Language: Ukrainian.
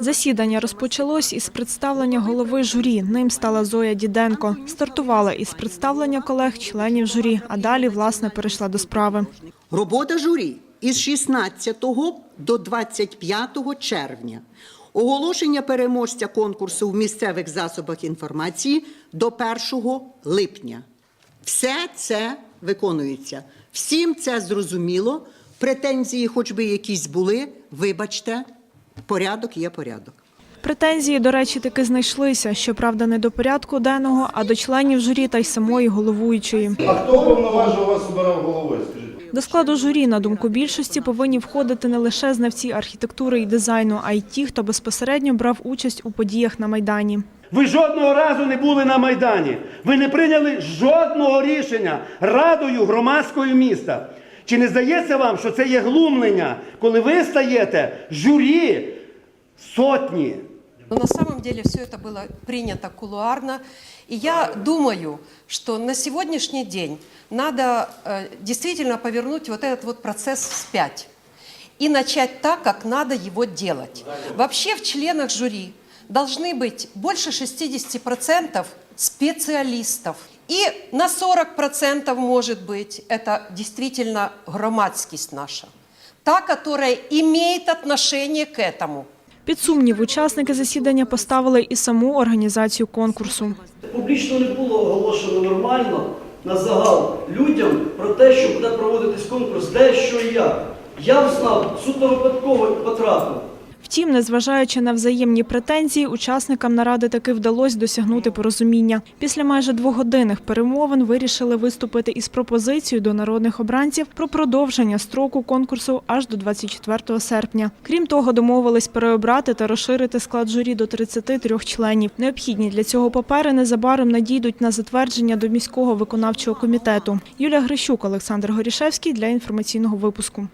Засідання розпочалось із представлення голови журі. Ним стала Зоя Діденко. Стартувала із представлення колег-членів журі, а далі, власне, перейшла до справи. Робота журі із 16 до 25 червня. Оголошення переможця конкурсу в місцевих засобах інформації до 1 липня. Все це виконується. Всім це зрозуміло. Претензії, хоч би якісь були, вибачте, порядок є порядок. Претензії, до речі, таки знайшлися. Щоправда, не до порядку денного, а до членів журі та й самої головуючої. А хто повноважив вас обирав головою? Скажіть. До складу журі, на думку більшості, повинні входити не лише знавці архітектури і дизайну, а й ті, хто безпосередньо брав участь у подіях на майдані. Ви жодного разу не були на Майдані. Ви не прийняли жодного рішення радою громадського міста. Чи не здається вам, що це є глумлення, коли ви стаєте журі сотні? Но на самом деле все это было принято кулуарно. И я думаю, что на сегодняшний день надо э, действительно повернуть вот этот вот процесс вспять и начать так, как надо его делать. Вообще в членах жюри должны быть больше 60% специалистов. И на 40% может быть это действительно громадскость наша. Та, которая имеет отношение к этому. Під сумнів учасники засідання поставили і саму організацію конкурсу. Публічно не було оголошено нормально на загал людям про те, що буде проводитись конкурс, де, що і як. Я знав, суто випадково потрапив. Втім, незважаючи на взаємні претензії, учасникам наради таки вдалося досягнути порозуміння. Після майже двогодинних перемовин вирішили виступити із пропозицією до народних обранців про продовження строку конкурсу аж до 24 серпня. Крім того, домовились переобрати та розширити склад журі до 33 членів. Необхідні для цього папери незабаром надійдуть на затвердження до міського виконавчого комітету. Юлія Грищук, Олександр Горішевський для інформаційного випуску.